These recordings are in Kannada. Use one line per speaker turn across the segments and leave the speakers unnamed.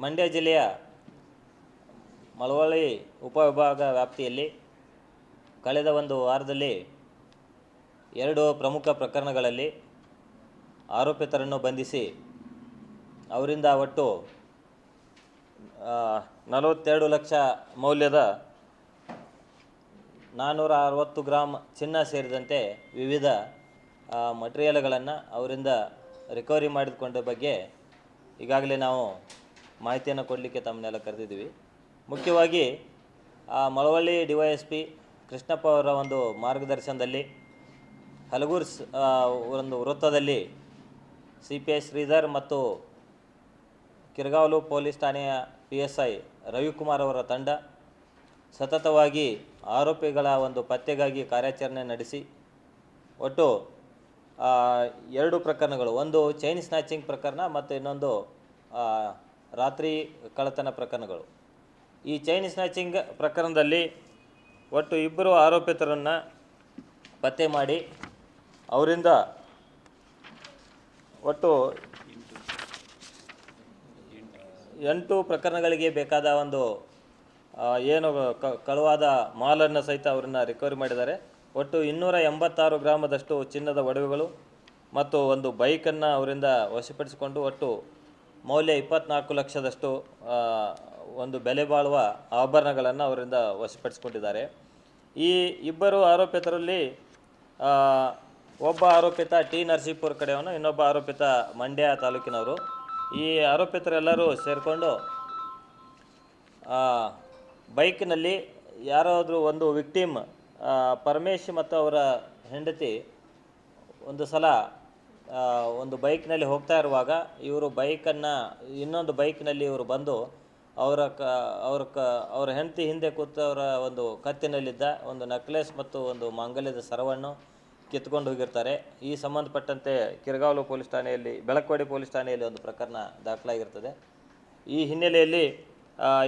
ಮಂಡ್ಯ ಜಿಲ್ಲೆಯ ಮಳವಳ್ಳಿ ಉಪವಿಭಾಗ ವ್ಯಾಪ್ತಿಯಲ್ಲಿ ಕಳೆದ ಒಂದು ವಾರದಲ್ಲಿ ಎರಡು ಪ್ರಮುಖ ಪ್ರಕರಣಗಳಲ್ಲಿ ಆರೋಪಿತರನ್ನು ಬಂಧಿಸಿ ಅವರಿಂದ ಒಟ್ಟು ನಲವತ್ತೆರಡು ಲಕ್ಷ ಮೌಲ್ಯದ ನಾನ್ನೂರ ಅರವತ್ತು ಗ್ರಾಮ್ ಚಿನ್ನ ಸೇರಿದಂತೆ ವಿವಿಧ ಮಟೀರಿಯಲ್ಗಳನ್ನು ಅವರಿಂದ ರಿಕವರಿ ಮಾಡಿಕೊಂಡ ಬಗ್ಗೆ ಈಗಾಗಲೇ ನಾವು ಮಾಹಿತಿಯನ್ನು ಕೊಡಲಿಕ್ಕೆ ತಮ್ಮನ್ನೆಲ್ಲ ಕರೆದಿದ್ದೀವಿ. ಮುಖ್ಯವಾಗಿ, ಆ Malavalli D Y S P Krishnappa ಅವರ ಒಂದು ಮಾರ್ಗದರ್ಶನದಲ್ಲಿ, ಹಲಗೂರು ಒಂದು ವೃತ್ತದಲ್ಲಿ ಸಿ ಪಿ ಐ ಶ್ರೀಧರ್ ಮತ್ತು ಕಿರ್ಗಾವಲು ಪೊಲೀಸ್ ಠಾಣೆಯ ಪಿ ಎಸ್ ಐ ರವಿಕುಮಾರ್ ಅವರ ತಂಡ ಸತತವಾಗಿ ಆರೋಪಿಗಳ ಒಂದು ಪತ್ತೆಗಾಗಿ ಕಾರ್ಯಾಚರಣೆ ನಡೆಸಿ, ಒಟ್ಟು ಎರಡು ಪ್ರಕರಣಗಳು, ಒಂದು ಚೈನ್ ಸ್ನ್ಯಾಚಿಂಗ್ ಪ್ರಕರಣ ಮತ್ತು ಇನ್ನೊಂದು ರಾತ್ರಿ ಕಳತನ ಪ್ರಕರಣಗಳು. ಈ ಚೈನ್ ಸ್ನ್ಯಾಚಿಂಗ್ ಪ್ರಕರಣದಲ್ಲಿ ಒಟ್ಟು ಇಬ್ಬರು ಆರೋಪಿತರನ್ನು ಪತ್ತೆ ಮಾಡಿ ಅವರಿಂದ ಒಟ್ಟು ಎಂಟು ಪ್ರಕರಣಗಳಿಗೆ ಬೇಕಾದ ಒಂದು ಏನು ಕಳುವಾದ ಮಾಲನ್ನು ಸಹಿತ ಅವರನ್ನ ರಿಕವರಿ ಮಾಡಿದ್ದಾರೆ. ಒಟ್ಟು ಇನ್ನೂರ ಎಂಬತ್ತಾರು ಗ್ರಾಮದಷ್ಟು ಚಿನ್ನದ ಒಡವೆಗಳು ಮತ್ತು ಒಂದು ಬೈಕನ್ನು ಅವರಿಂದ ವಶಪಡಿಸಿಕೊಂಡು ಒಟ್ಟು ಮೌಲ್ಯ ಇಪ್ಪತ್ನಾಲ್ಕು ಲಕ್ಷದಷ್ಟು ಒಂದು ಬೆಲೆ ಬಾಳುವ ಆಭರಣಗಳನ್ನು ಅವರಿಂದ ವಶಪಡಿಸಿಕೊಂಡಿದ್ದಾರೆ. ಈ ಇಬ್ಬರು ಆರೋಪಿತರಲ್ಲಿ ಒಬ್ಬ ಆರೋಪಿತ ಟಿ ನರಸೀಪುರ ಕಡೆಯವನು, ಇನ್ನೊಬ್ಬ ಆರೋಪಿತ ಮಂಡ್ಯ ತಾಲೂಕಿನವರು. ಈ ಆರೋಪಿತರೆಲ್ಲರೂ ಸೇರಿಕೊಂಡು ಬೈಕ್ನಲ್ಲಿ ಯಾರಾದರೂ ಒಂದು ವಿಕ್ಟಿಮ್ ಪರಮೇಶ್ ಮತ್ತು ಅವರ ಹೆಂಡತಿ ಒಂದು ಸಲ ಒಂದು ಬೈಕ್ನಲ್ಲಿ ಹೋಗ್ತಾ ಇರುವಾಗ ಇವರು ಬೈಕನ್ನು, ಇನ್ನೊಂದು ಬೈಕ್ನಲ್ಲಿ ಇವರು ಬಂದು ಅವರ ಕ, ಅವ್ರ ಕ, ಅವರ ಹೆಂಡತಿ ಹಿಂದೆ ಕೂತವರ ಒಂದು ಕತ್ತಿನಲ್ಲಿದ್ದ ಒಂದು ನಕ್ಲೆಸ್ ಮತ್ತು ಒಂದು ಮಾಂಗಲ್ಯದ ಸರವನ್ನು ಕಿತ್ಕೊಂಡು ಹೋಗಿರ್ತಾರೆ. ಈ ಸಂಬಂಧಪಟ್ಟಂತೆ ಕಿರ್ಗಾವಲು ಪೊಲೀಸ್ ಠಾಣೆಯಲ್ಲಿ ಬೆಳಕವಾಡಿ ಪೊಲೀಸ್ ಠಾಣೆಯಲ್ಲಿ ಒಂದು ಪ್ರಕರಣ ದಾಖಲಾಗಿರ್ತದೆ. ಈ ಹಿನ್ನೆಲೆಯಲ್ಲಿ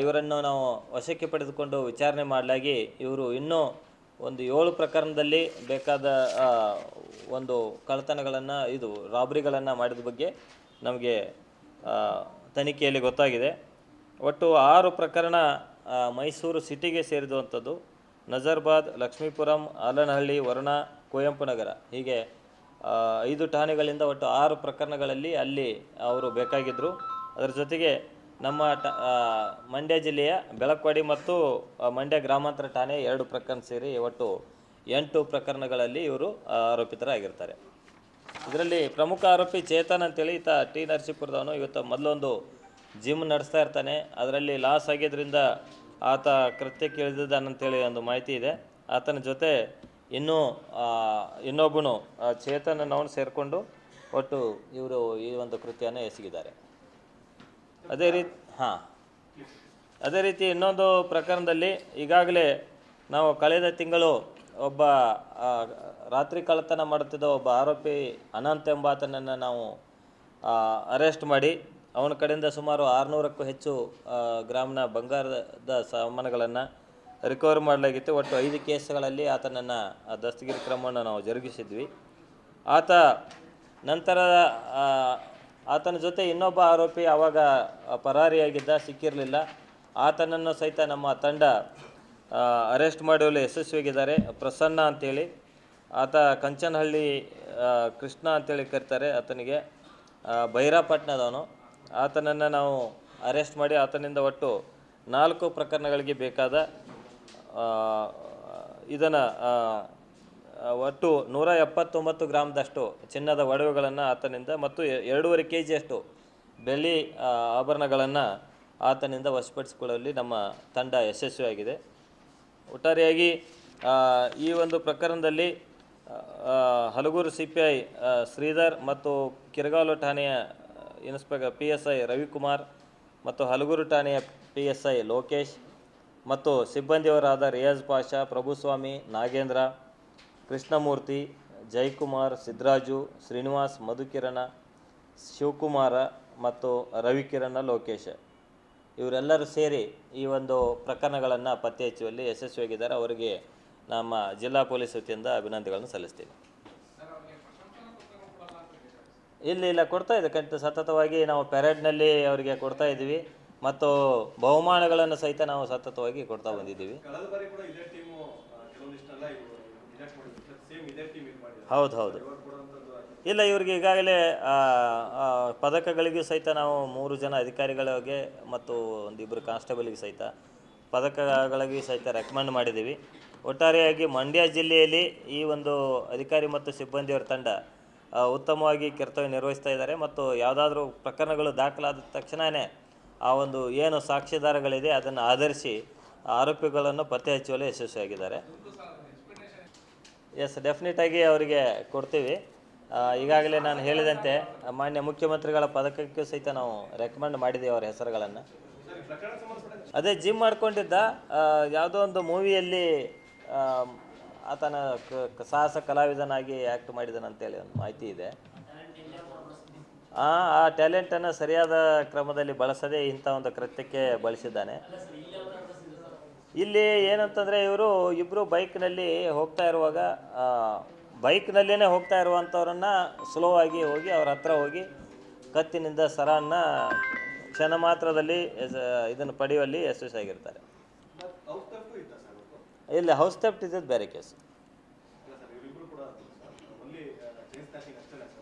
ಇವರನ್ನು ನಾವು ವಶಕ್ಕೆ ಪಡೆದುಕೊಂಡು ವಿಚಾರಣೆ ಮಾಡಲಾಗಿ ಇವರು ಇನ್ನೂ ಒಂದು ಏಳು ಪ್ರಕರಣದಲ್ಲಿ ಬೇಕಾದ ಒಂದು ಕಳ್ಳತನಗಳನ್ನು, ಇದು ರಾಬ್ರಿಗಳನ್ನು ಮಾಡಿದ ಬಗ್ಗೆ ನಮಗೆ ತನಿಖೆಯಲ್ಲಿ ಗೊತ್ತಾಗಿದೆ. ಒಟ್ಟು ಆರು ಪ್ರಕರಣ ಮೈಸೂರು ಸಿಟಿಗೆ ಸೇರಿದಂಥದ್ದು ನಜರ್ಬಾದ್, ಲಕ್ಷ್ಮೀಪುರಂ ಅಲನಹಳ್ಳಿ ವರುಣ, ಕುವೆಂಪು ನಗರ. ಹೀಗೆ ಐದು ಠಾಣೆಗಳಿಂದ ಒಟ್ಟು ಆರು ಪ್ರಕರಣಗಳಲ್ಲಿ ಅಲ್ಲಿ ಅವರು ಬೇಕಾಗಿದ್ದರು ಅದರ ಜೊತೆಗೆ ನಮ್ಮ ಟ ಮಂಡ್ಯ ಜಿಲ್ಲೆಯ ಬೆಳಕ್ವಾಡಿ ಮತ್ತು ಮಂಡ್ಯ ಗ್ರಾಮಾಂತರ ಠಾಣೆ ಎರಡು ಪ್ರಕರಣ ಸೇರಿ ಒಟ್ಟು ಎಂಟು ಪ್ರಕರಣಗಳಲ್ಲಿ ಇವರು ಆರೋಪಿತರಾಗಿರ್ತಾರೆ. ಇದರಲ್ಲಿ ಪ್ರಮುಖ ಆರೋಪಿ ಚೇತನ್ ಅಂತೇಳಿ ಈತ ಟಿ ನರಸೀಪುರದವನು. ಇವತ್ತು ಮೊದಲೊಂದು ಜಿಮ್ ನಡೆಸ್ತಾ ಇರ್ತಾನೆ. ಅದರಲ್ಲಿ ಲಾಸ್ ಆಗಿದ್ದರಿಂದ ಆತ ಕೃತ್ಯಕ್ಕೆ ಇಳಿದಿದ್ದಾನಂತೇಳಿ ಒಂದು ಮಾಹಿತಿ ಇದೆ. ಆತನ ಜೊತೆ ಇನ್ನೂ ಇನ್ನೊಬ್ಬನು ಚೇತನ್ ಸೇರಿಕೊಂಡು ಒಟ್ಟು ಇವರು ಈ ಒಂದು ಕೃತ್ಯನ ಎಸಗಿದ್ದಾರೆ. ಅದೇ ರೀತಿ, ಹಾಂ. ಅದೇ ರೀತಿ ಇನ್ನೊಂದು ಪ್ರಕರಣದಲ್ಲಿ ಈಗಾಗಲೇ ನಾವು ಕಳೆದ ತಿಂಗಳು ಒಬ್ಬ ರಾತ್ರಿ ಕಳ್ಳತನ ಮಾಡುತ್ತಿದ್ದ ಒಬ್ಬ ಆರೋಪಿ ಅನಂತ್ ಎಂಬಾತನನ್ನು ನಾವು ಅರೆಸ್ಟ್ ಮಾಡಿ, ಅವನ ಕಡೆಯಿಂದ ಸುಮಾರು ಆರುನೂರಕ್ಕೂ ಹೆಚ್ಚು ಗ್ರಾಮನ ಬಂಗಾರದ ಸಾಮಾನುಗಳನ್ನು ರಿಕವರ್ ಮಾಡಲಾಗಿತ್ತು. ಒಟ್ಟು ಐದು ಕೇಸ್ಗಳಲ್ಲಿ ಆತನನ್ನು ದಸ್ತಗಿರಿ ಕ್ರಮವನ್ನು ನಾವು ಜರುಗಿಸಿದ್ವಿ. ಆತ ನಂತರ ಆತನ ಜೊತೆ ಇನ್ನೊಬ್ಬ ಆರೋಪಿ ಆವಾಗ ಪರಾರಿಯಾಗಿದ್ದ, ಸಿಕ್ಕಿರಲಿಲ್ಲ. ಆತನನ್ನು ಸಹಿತ ನಮ್ಮ ತಂಡ ಅರೆಸ್ಟ್ ಮಾಡುವಲ್ಲಿ ಯಶಸ್ವಿಯಾಗಿದ್ದಾರೆ. ಪ್ರಸನ್ನ ಅಂತೇಳಿ, ಆತ ಕಂಚನಹಳ್ಳಿ ಕೃಷ್ಣ ಅಂತೇಳಿ ಕರೀತಾರೆ ಆತನಿಗೆ. ಬೈರಾಪಟ್ನದವನು ಆತನನ್ನು ನಾವು ಅರೆಸ್ಟ್ ಮಾಡಿ ಆತನಿಂದ ಒಟ್ಟು ನಾಲ್ಕು ಪ್ರಕರಣಗಳಿಗೆ ಬೇಕಾದ ಇದನ್ನು ಒಟ್ಟು ನೂರ ಎಪ್ಪತ್ತೊಂಬತ್ತು ಗ್ರಾಮ್ದಷ್ಟು ಚಿನ್ನದ ಒಡವೆಗಳನ್ನು ಆತನಿಂದ ಮತ್ತು ಎರಡೂವರೆ ಕೆ ಜಿಯಷ್ಟು ಬೆಳ್ಳಿ ಆಭರಣಗಳನ್ನು ಆತನಿಂದ ವಶಪಡಿಸಿಕೊಳ್ಳುವಲ್ಲಿ ನಮ್ಮ ತಂಡ ಯಶಸ್ವಿಯಾಗಿದೆ. ಒಟ್ಟಾರೆಯಾಗಿ ಈ ಒಂದು ಪ್ರಕರಣದಲ್ಲಿ Halaguru C P I Sridhar ಮತ್ತು ಕಿರಗಾಲು ಠಾಣೆಯ inspector P S I Ravikumar ಮತ್ತು ಹಲಗೂರು ಠಾಣೆಯ ಪಿ ಎಸ್ ಐ ಲೋಕೇಶ್ ಮತ್ತು ಸಿಬ್ಬಂದಿಯವರಾದ ರಿಯಾಜ್ ಪಾಷಾ, ಪ್ರಭುಸ್ವಾಮಿ, ನಾಗೇಂದ್ರ ಕೃಷ್ಣಮೂರ್ತಿ ಜಯಕುಮಾರ್ ಸಿದ್ದರಾಜು ಶ್ರೀನಿವಾಸ್, ಮಧುಕಿರಣ, ಶಿವಕುಮಾರ ಮತ್ತು ರವಿಕಿರಣ, ಲೋಕೇಶ. ಇವರೆಲ್ಲರೂ ಸೇರಿ ಈ ಒಂದು ಪ್ರಕರಣಗಳನ್ನು ಪತ್ತೆ ಹಚ್ಚುವಲ್ಲಿ ಯಶಸ್ವಿಯಾಗಿದ್ದಾರೆ. ಅವರಿಗೆ ನಮ್ಮ ಜಿಲ್ಲಾ ಪೊಲೀಸ್ ವತಿಯಿಂದ ಅಭಿನಂದನೆಗಳನ್ನು ಸಲ್ಲಿಸ್ತೀನಿ. ಇಲ್ಲಿ, ಇಲ್ಲ, ಕೊಡ್ತಾ ಇದೆ. ಖಂಡಿತ ಸತತವಾಗಿ ನಾವು ಪೆರೇಡ್ನಲ್ಲಿ ಅವರಿಗೆ ಕೊಡ್ತಾ ಇದ್ದೀವಿ. ಮತ್ತು ಬಹುಮಾನಗಳನ್ನು ಸಹಿತ ನಾವು ಸತತವಾಗಿ ಕೊಡ್ತಾ ಬಂದಿದ್ದೀವಿ. ಹೌದು ಹೌದು. ಇಲ್ಲ ಇವ್ರಿಗೆ ಈಗಾಗಲೇ ಪದಕಗಳಿಗೂ ಸಹಿತ ನಾವು ಮೂರು ಜನ ಅಧಿಕಾರಿಗಳಿಗೆ ಮತ್ತು ಒಂದಿಬ್ಬರು ಕಾನ್ಸ್ಟೇಬಲ್ಗೆ ಸಹಿತ ಪದಕಗಳಿಗೆ ಸಹಿತ ರೆಕಮೆಂಡ್ ಮಾಡಿದ್ದೀವಿ. ಒಟ್ಟಾರೆಯಾಗಿ ಮಂಡ್ಯ ಜಿಲ್ಲೆಯಲ್ಲಿ ಈ ಒಂದು ಅಧಿಕಾರಿ ಮತ್ತು ಸಿಬ್ಬಂದಿಯವರ ತಂಡ ಉತ್ತಮವಾಗಿ ಕರ್ತವ್ಯ ನಿರ್ವಹಿಸ್ತಾ ಇದ್ದಾರೆ ಮತ್ತು ಯಾವುದಾದ್ರೂ ಪ್ರಕರಣಗಳು ದಾಖಲಾದ ತಕ್ಷಣವೇ ಆ ಒಂದು ಏನು ಸಾಕ್ಷ್ಯಾಧಾರಗಳಿದೆ ಅದನ್ನು ಆಧರಿಸಿ ಆರೋಪಿಗಳನ್ನು ಪತ್ತೆ ಹಚ್ಚುವಲ್ಲಿ ಯಶಸ್ವಿಯಾಗಿದ್ದಾರೆ. ಎಸ್ ಡೆಫಿನೆಟಾಗಿ ಅವರಿಗೆ ಕೊಡ್ತೀವಿ. ಈಗಾಗಲೇ ನಾನು ಹೇಳಿದಂತೆ, ಮಾನ್ಯ ಮುಖ್ಯಮಂತ್ರಿಗಳ ಪದಕಕ್ಕೂ ಸಹಿತ ನಾವು ರೆಕಮೆಂಡ್ ಮಾಡಿದ್ದೀವಿ ಅವರ ಹೆಸರುಗಳನ್ನು. ಅದೇ ಜಿಮ್ ಮಾಡ್ಕೊಂಡಿದ್ದ ಯಾವುದೋ ಒಂದು ಮೂವಿಯಲ್ಲಿ ಆತನ ಕ- ಸಾಹಸ ಕಲಾವಿದನಾಗಿ ಆ್ಯಕ್ಟ್ ಮಾಡಿದನಂತೇಳಿ ಒಂದು ಮಾಹಿತಿ ಇದೆ. ಆ ಟ್ಯಾಲೆಂಟನ್ನು ಸರಿಯಾದ ಕ್ರಮದಲ್ಲಿ ಬಳಸದೆ ಇಂಥ ಒಂದು ಕೃತ್ಯಕ್ಕೆ ಬಳಸಿದ್ದಾನೆ. ಇಲ್ಲಿ ಏನಂತಂದರೆ ಇವರು ಇಬ್ಬರು ಬೈಕ್ನಲ್ಲಿ ಹೋಗ್ತಾ ಇರುವಾಗ ಬೈಕ್ನಲ್ಲೇ ಹೋಗ್ತಾ ಇರುವಂಥವ್ರನ್ನ ಸ್ಲೋ ಆಗಿ ಹೋಗಿ ಅವ್ರ ಹತ್ರ ಹೋಗಿ ಕತ್ತಿನಿಂದ ಸರನ್ನ ಕ್ಷಣ ಮಾತ್ರದಲ್ಲಿ ಇದನ್ನು ಪಡೆಯುವಲ್ಲಿ
ಇತ್ತ ಸರ್
ಇಲ್ಲಿ ಹೌಸ್ ಥೆಫ್ಟ್ ಇದ್ದದ್ದು ಬೇರೆ ಕೇಸ್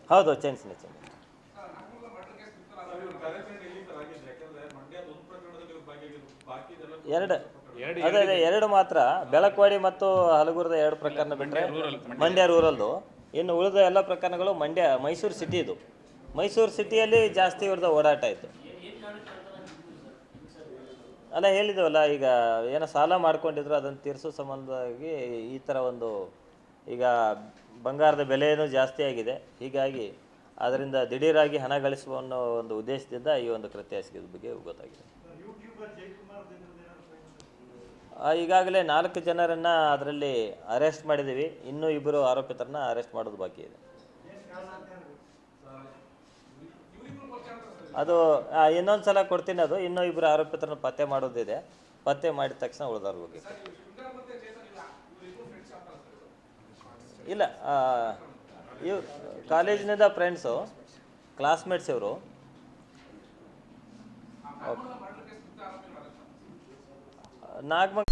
ಹೌದು ಚೇಂಜ್ನೆ ಚೇಂಜ್ ಎರಡು. ಅದೇ ಅದೇ ಎರಡು. ಮಾತ್ರ. ಬೆಳಕವಾಡಿ ಮತ್ತು ಹಲಗೂರದ ಎರಡು ಪ್ರಕರಣ ಬಿಟ್ಟರೆ ಮಂಡ್ಯ ರೂರಲ್ದು ಇನ್ನು ಉಳಿದ ಎಲ್ಲ ಪ್ರಕರಣಗಳು ಮಂಡ್ಯ ಮೈಸೂರು ಸಿಟಿದು. ಮೈಸೂರು ಸಿಟಿಯಲ್ಲಿ ಜಾಸ್ತಿ ಇವ್ರದ್ದು ಓಡಾಟ ಇತ್ತು. ಅಲ್ಲ ಹೇಳಿದವಲ್ಲ ಈಗ ಏನೋ ಸಾಲ ಮಾಡ್ಕೊಂಡಿದ್ರು ಅದನ್ನು ತೀರಿಸೋ ಸಂಬಂಧವಾಗಿ ಈ ಥರ ಒಂದು ಈಗ ಬಂಗಾರದ ಬೆಲೆಯೂ ಜಾಸ್ತಿ ಆಗಿದೆ. ಹೀಗಾಗಿ ಅದರಿಂದ ದಿಢೀರಾಗಿ ಹಣ ಗಳಿಸುವ ಅನ್ನೋ ಒಂದು ಉದ್ದೇಶದಿಂದ ಈ ಒಂದು ಕೃತ್ಯ ಎಸಗಿದ ಬಗ್ಗೆ ಗೊತ್ತಾಗಿದೆ. ಈಗಾಗಲೇ ನಾಲ್ಕು ಜನರನ್ನ ಅದರಲ್ಲಿ ಅರೆಸ್ಟ್ ಮಾಡಿದ್ದೀವಿ. ಇನ್ನೂ ಇಬ್ಬರು ಆರೋಪಿತರನ್ನ ಅರೆಸ್ಟ್ ಮಾಡೋದು ಬಾಕಿ ಇದೆ. ಅದು ಇನ್ನೊಂದು ಸಲ ಕೊಡ್ತೀನಿ ಅದು. ಇನ್ನೂ ಇಬ್ಬರು ಆರೋಪಿತರನ್ನ ಪತ್ತೆ ಮಾಡೋದಿದೆ. ಪತ್ತೆ ಮಾಡಿದ ತಕ್ಷಣ ಉಳಿದವ್ರ ಬಗ್ಗೆ ಇಲ್ಲ ಇವ್ ಕಾಲೇಜಿನಿಂದ ಫ್ರೆಂಡ್ಸು ಕ್ಲಾಸ್ಮೇಟ್ಸ್ ಇವರು. ನಾಲ್ಕು